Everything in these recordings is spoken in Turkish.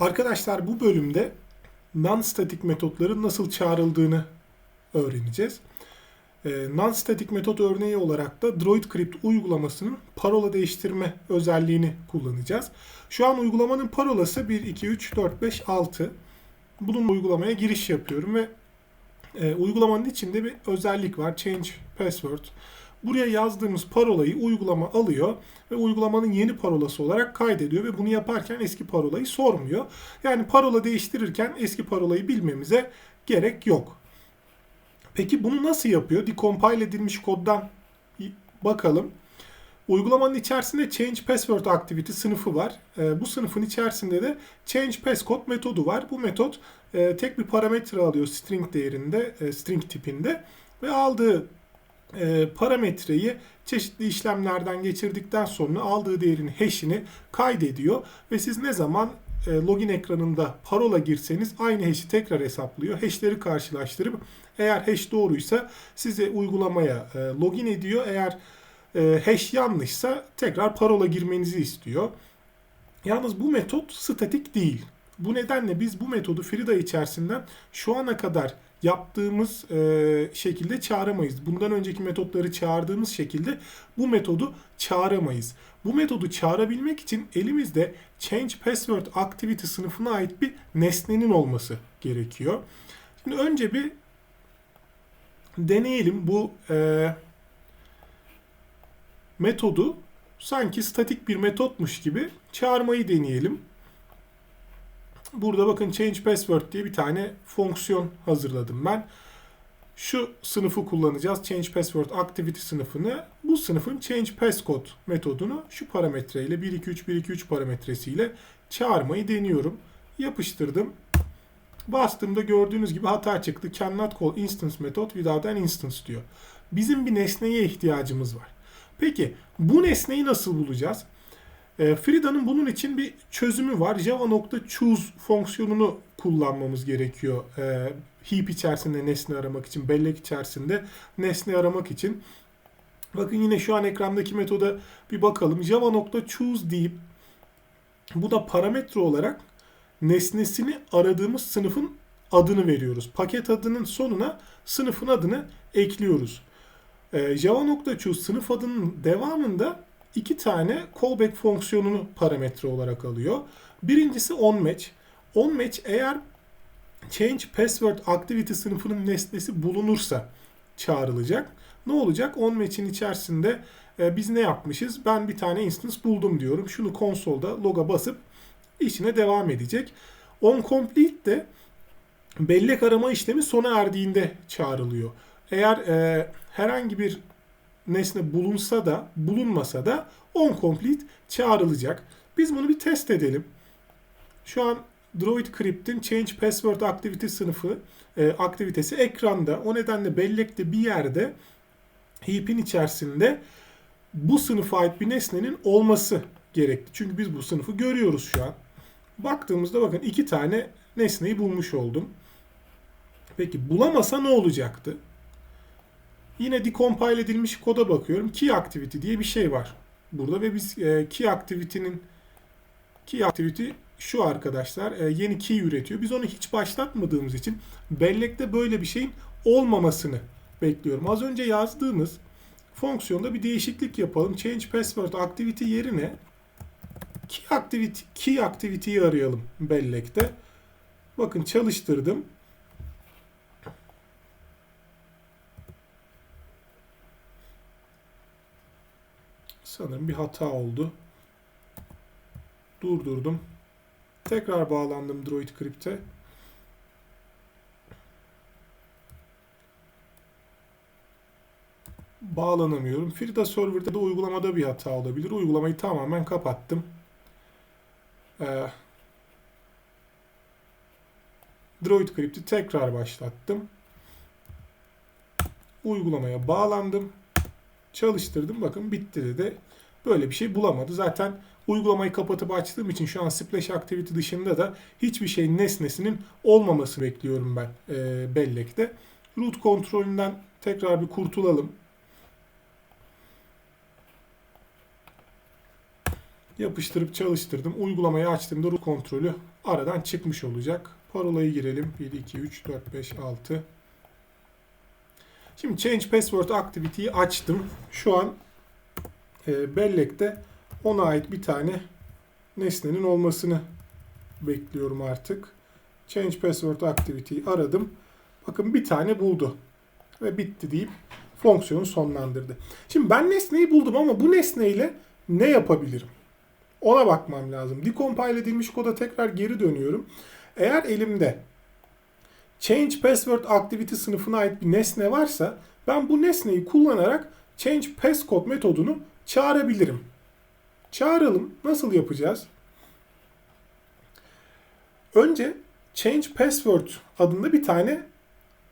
Arkadaşlar bu bölümde non-static metotların nasıl çağrıldığını öğreneceğiz. Ee, non-static metot örneği olarak da DroidCrypt uygulamasının parola değiştirme özelliğini kullanacağız. Şu an uygulamanın parolası 1, 2, 3, 4, 5, 6. Bunun uygulamaya giriş yapıyorum ve e, uygulamanın içinde bir özellik var. Change Password. Buraya yazdığımız parolayı uygulama alıyor ve uygulamanın yeni parolası olarak kaydediyor ve bunu yaparken eski parolayı sormuyor. Yani parola değiştirirken eski parolayı bilmemize gerek yok. Peki bunu nasıl yapıyor? Decompile edilmiş koddan bakalım. Uygulamanın içerisinde Change Password Activity sınıfı var. E, bu sınıfın içerisinde de Change Passcode metodu var. Bu metot e, tek bir parametre alıyor string değerinde, e, string tipinde ve aldığı e, parametreyi çeşitli işlemlerden geçirdikten sonra aldığı değerin hash'ini kaydediyor ve siz ne zaman e, login ekranında parola girseniz aynı hash'i tekrar hesaplıyor. Hash'leri karşılaştırıp eğer hash doğruysa size uygulamaya e, login ediyor. Eğer e, hash yanlışsa tekrar parola girmenizi istiyor. Yalnız bu metot statik değil. Bu nedenle biz bu metodu Frida içerisinden şu ana kadar yaptığımız e, şekilde çağıramayız. Bundan önceki metotları çağırdığımız şekilde bu metodu çağıramayız. Bu metodu çağırabilmek için elimizde Change Password Activity sınıfına ait bir nesnenin olması gerekiyor. Şimdi önce bir deneyelim bu e, metodu sanki statik bir metotmuş gibi çağırmayı deneyelim. Burada bakın change password diye bir tane fonksiyon hazırladım ben. Şu sınıfı kullanacağız. Change password activity sınıfını. Bu sınıfın change passcode metodunu şu parametreyle 123 123 parametresiyle çağırmayı deniyorum. Yapıştırdım. Bastığımda gördüğünüz gibi hata çıktı. Cannot call instance method without an instance diyor. Bizim bir nesneye ihtiyacımız var. Peki bu nesneyi nasıl bulacağız? E, Frida'nın bunun için bir çözümü var. Java.choose fonksiyonunu kullanmamız gerekiyor. E, heap içerisinde nesne aramak için, bellek içerisinde nesne aramak için. Bakın yine şu an ekrandaki metoda bir bakalım. Java.choose deyip bu da parametre olarak nesnesini aradığımız sınıfın adını veriyoruz. Paket adının sonuna sınıfın adını ekliyoruz. Ee, Java.choose sınıf adının devamında iki tane callback fonksiyonunu parametre olarak alıyor. Birincisi onMatch. OnMatch eğer change password activity sınıfının nesnesi bulunursa çağrılacak. Ne olacak? OnMatch'in içerisinde e, biz ne yapmışız? Ben bir tane instance buldum diyorum. Şunu konsolda loga basıp işine devam edecek. OnComplete de bellek arama işlemi sona erdiğinde çağrılıyor. Eğer e, herhangi bir nesne bulunsa da bulunmasa da onComplete çağrılacak. Biz bunu bir test edelim. Şu an DroidCrypt'in Change Password Activity sınıfı e, aktivitesi ekranda. O nedenle bellekte bir yerde heap'in içerisinde bu sınıfa ait bir nesnenin olması gerekli. Çünkü biz bu sınıfı görüyoruz şu an. Baktığımızda bakın iki tane nesneyi bulmuş oldum. Peki bulamasa ne olacaktı? Yine decompile edilmiş koda bakıyorum. Key activity diye bir şey var burada ve biz e, key activity'nin key activity şu arkadaşlar e, yeni key üretiyor. Biz onu hiç başlatmadığımız için bellekte böyle bir şeyin olmamasını bekliyorum. Az önce yazdığımız fonksiyonda bir değişiklik yapalım. Change password activity yerine key activity key activity'yi arayalım bellekte. Bakın çalıştırdım. Sanırım bir hata oldu. Durdurdum. Tekrar bağlandım Droid Crypt'e. Bağlanamıyorum. Frida Server'da da uygulamada bir hata olabilir. Uygulamayı tamamen kapattım. Ee, Droid Crypt'i tekrar başlattım. Uygulamaya bağlandım. Çalıştırdım. Bakın bitti dedi. Böyle bir şey bulamadı. Zaten uygulamayı kapatıp açtığım için şu an Splash Activity dışında da hiçbir şeyin nesnesinin olmaması bekliyorum ben e, bellekte. Root kontrolünden tekrar bir kurtulalım. Yapıştırıp çalıştırdım. Uygulamayı açtığımda root kontrolü aradan çıkmış olacak. Parolayı girelim. 1, 2, 3, 4, 5, 6. Şimdi Change Password Activity'yi açtım. Şu an e, bellekte ona ait bir tane nesnenin olmasını bekliyorum artık. Change Password Activity'yi aradım. Bakın bir tane buldu. Ve bitti deyip fonksiyonu sonlandırdı. Şimdi ben nesneyi buldum ama bu nesneyle ne yapabilirim? Ona bakmam lazım. Decompile edilmiş koda tekrar geri dönüyorum. Eğer elimde Change Password Activity sınıfına ait bir nesne varsa ben bu nesneyi kullanarak Change Passcode metodunu çağırabilirim. Çağıralım. Nasıl yapacağız? Önce Change Password adında bir tane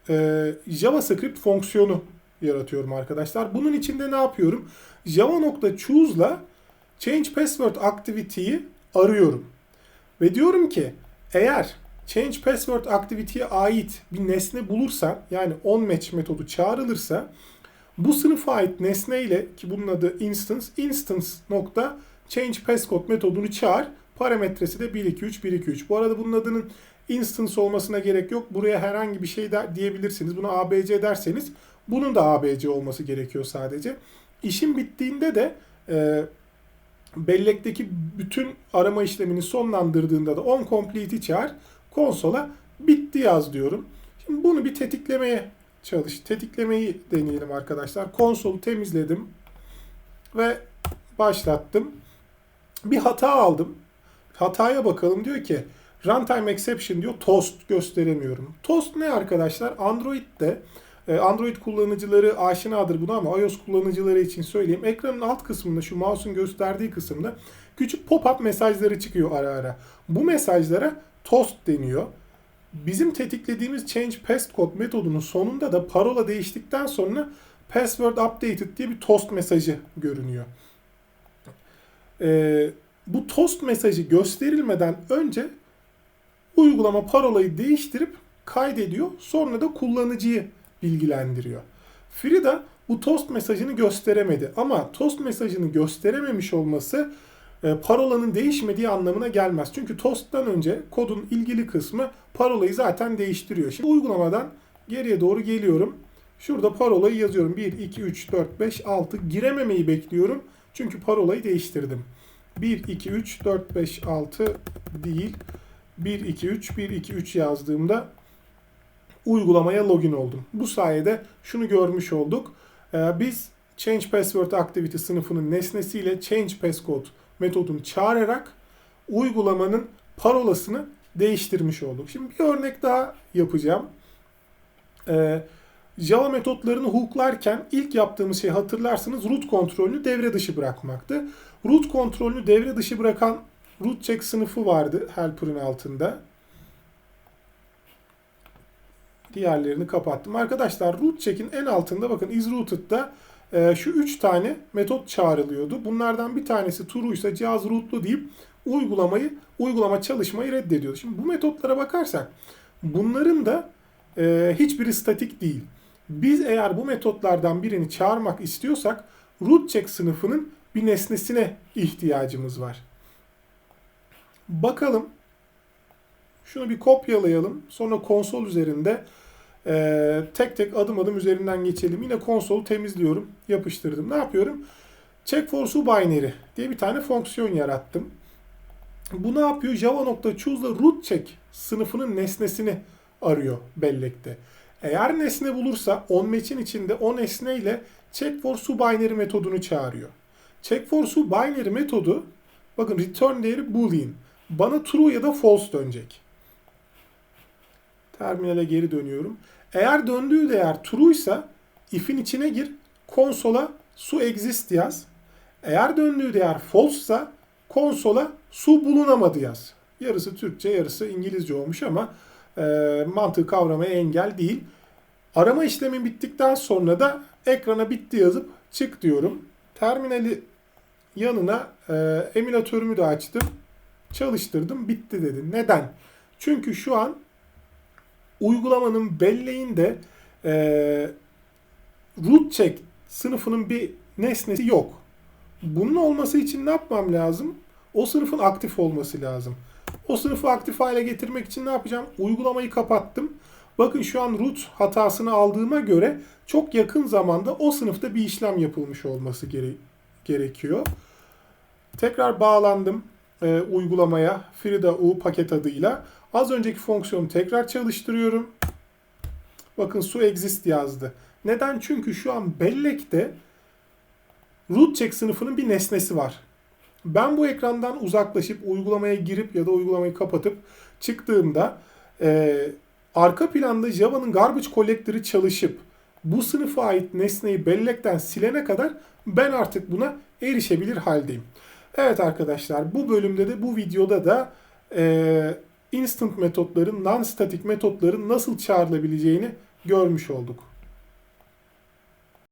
e, JavaScript fonksiyonu yaratıyorum arkadaşlar. Bunun içinde ne yapıyorum? java.choose'la Change Password Activity'yi arıyorum. Ve diyorum ki eğer Change Password Activity'ye ait bir nesne bulursa yani onMatch metodu çağrılırsa bu sınıfa ait nesne ile ki bunun adı instance, instance nokta change passcode metodunu çağır. Parametresi de 123 123. Bu arada bunun adının instance olmasına gerek yok. Buraya herhangi bir şey de diyebilirsiniz. Buna ABC derseniz bunun da ABC olması gerekiyor sadece. İşin bittiğinde de e, bellekteki bütün arama işlemini sonlandırdığında da on complete'i çağır. Konsola bitti yaz diyorum. Şimdi bunu bir tetiklemeye çalış. Tetiklemeyi deneyelim arkadaşlar. Konsolu temizledim ve başlattım. Bir hata aldım. Hataya bakalım diyor ki runtime exception diyor toast gösteremiyorum. Toast ne arkadaşlar? Android'de e, Android kullanıcıları aşinadır buna ama iOS kullanıcıları için söyleyeyim. Ekranın alt kısmında şu mouse'un gösterdiği kısımda küçük pop-up mesajları çıkıyor ara ara. Bu mesajlara toast deniyor. Bizim tetiklediğimiz change passcode metodunun sonunda da parola değiştikten sonra password updated diye bir toast mesajı görünüyor. Ee, bu toast mesajı gösterilmeden önce uygulama parolayı değiştirip kaydediyor. Sonra da kullanıcıyı bilgilendiriyor. Frida bu toast mesajını gösteremedi ama toast mesajını gösterememiş olması parolanın değişmediği anlamına gelmez. Çünkü toast'tan önce kodun ilgili kısmı parolayı zaten değiştiriyor. Şimdi uygulamadan geriye doğru geliyorum. Şurada parolayı yazıyorum. 1, 2, 3, 4, 5, 6. Girememeyi bekliyorum. Çünkü parolayı değiştirdim. 1, 2, 3, 4, 5, 6 değil. 1, 2, 3, 1, 2, 3 yazdığımda uygulamaya login oldum. Bu sayede şunu görmüş olduk. Ee, biz Change Password Activity sınıfının nesnesiyle Change Passcode metodunu çağırarak uygulamanın parolasını değiştirmiş olduk. Şimdi bir örnek daha yapacağım. Ee, Java metotlarını hooklarken ilk yaptığımız şey hatırlarsınız root kontrolünü devre dışı bırakmaktı. Root kontrolünü devre dışı bırakan root check sınıfı vardı helper'ın altında. Diğerlerini kapattım. Arkadaşlar root check'in en altında bakın is rooted'da şu üç tane metot çağrılıyordu. Bunlardan bir tanesi true ise cihaz rootlu deyip uygulamayı uygulama çalışmayı reddediyordu. Şimdi bu metotlara bakarsak bunların da e, hiçbiri statik değil. Biz eğer bu metotlardan birini çağırmak istiyorsak root check sınıfının bir nesnesine ihtiyacımız var. Bakalım. Şunu bir kopyalayalım. Sonra konsol üzerinde e, tek tek adım adım üzerinden geçelim. Yine konsolu temizliyorum. Yapıştırdım. Ne yapıyorum? Check for subinary diye bir tane fonksiyon yarattım. Bu ne yapıyor? Java.choose'la root check sınıfının nesnesini arıyor bellekte. Eğer nesne bulursa onMatch'in içinde o nesne ile check for subinary metodunu çağırıyor. Check for subinary metodu bakın return değeri boolean. Bana true ya da false dönecek. Terminale geri dönüyorum. Eğer döndüğü değer true ise if'in içine gir, konsola su exist yaz. Eğer döndüğü değer false ise konsola su bulunamadı yaz. Yarısı Türkçe, yarısı İngilizce olmuş ama e, mantığı kavramaya engel değil. Arama işlemi bittikten sonra da ekrana bitti yazıp çık diyorum. Terminali yanına e, emülatörümü de açtım. Çalıştırdım, bitti dedi. Neden? Çünkü şu an uygulamanın belleğinde e, root check sınıfının bir nesnesi yok. Bunun olması için ne yapmam lazım? o sınıfın aktif olması lazım. O sınıfı aktif hale getirmek için ne yapacağım? Uygulamayı kapattım. Bakın şu an root hatasını aldığıma göre çok yakın zamanda o sınıfta bir işlem yapılmış olması gere- gerekiyor. Tekrar bağlandım e, uygulamaya Frida U paket adıyla. Az önceki fonksiyonu tekrar çalıştırıyorum. Bakın su exist yazdı. Neden? Çünkü şu an bellekte root check sınıfının bir nesnesi var. Ben bu ekrandan uzaklaşıp uygulamaya girip ya da uygulamayı kapatıp çıktığımda e, arka planda Java'nın garbage collector'ı çalışıp bu sınıfa ait nesneyi bellekten silene kadar ben artık buna erişebilir haldeyim. Evet arkadaşlar bu bölümde de bu videoda da e, instant metotların, non-static metotların nasıl çağrılabileceğini görmüş olduk.